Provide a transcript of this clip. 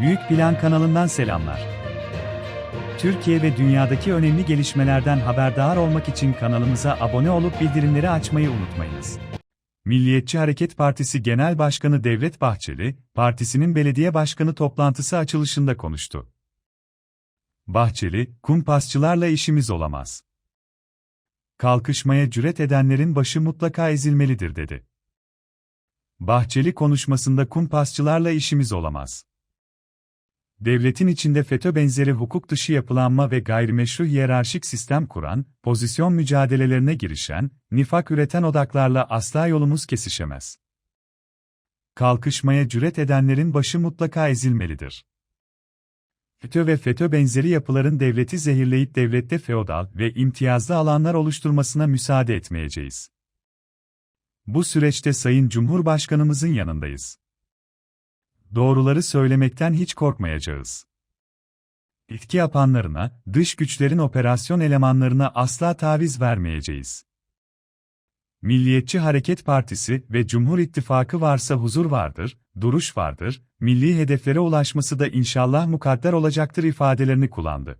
Büyük Plan kanalından selamlar. Türkiye ve dünyadaki önemli gelişmelerden haberdar olmak için kanalımıza abone olup bildirimleri açmayı unutmayınız. Milliyetçi Hareket Partisi Genel Başkanı Devlet Bahçeli, partisinin belediye başkanı toplantısı açılışında konuştu. Bahçeli, kumpasçılarla işimiz olamaz. Kalkışmaya cüret edenlerin başı mutlaka ezilmelidir dedi. Bahçeli konuşmasında kumpasçılarla işimiz olamaz. Devletin içinde FETÖ benzeri hukuk dışı yapılanma ve gayrimeşru hiyerarşik sistem kuran, pozisyon mücadelelerine girişen, nifak üreten odaklarla asla yolumuz kesişemez. Kalkışmaya cüret edenlerin başı mutlaka ezilmelidir. FETÖ ve FETÖ benzeri yapıların devleti zehirleyip devlette feodal ve imtiyazlı alanlar oluşturmasına müsaade etmeyeceğiz. Bu süreçte Sayın Cumhurbaşkanımızın yanındayız. Doğruları söylemekten hiç korkmayacağız. İtki yapanlarına, dış güçlerin operasyon elemanlarına asla taviz vermeyeceğiz. Milliyetçi Hareket Partisi ve Cumhur İttifakı varsa huzur vardır, duruş vardır, milli hedeflere ulaşması da inşallah mukadder olacaktır ifadelerini kullandı.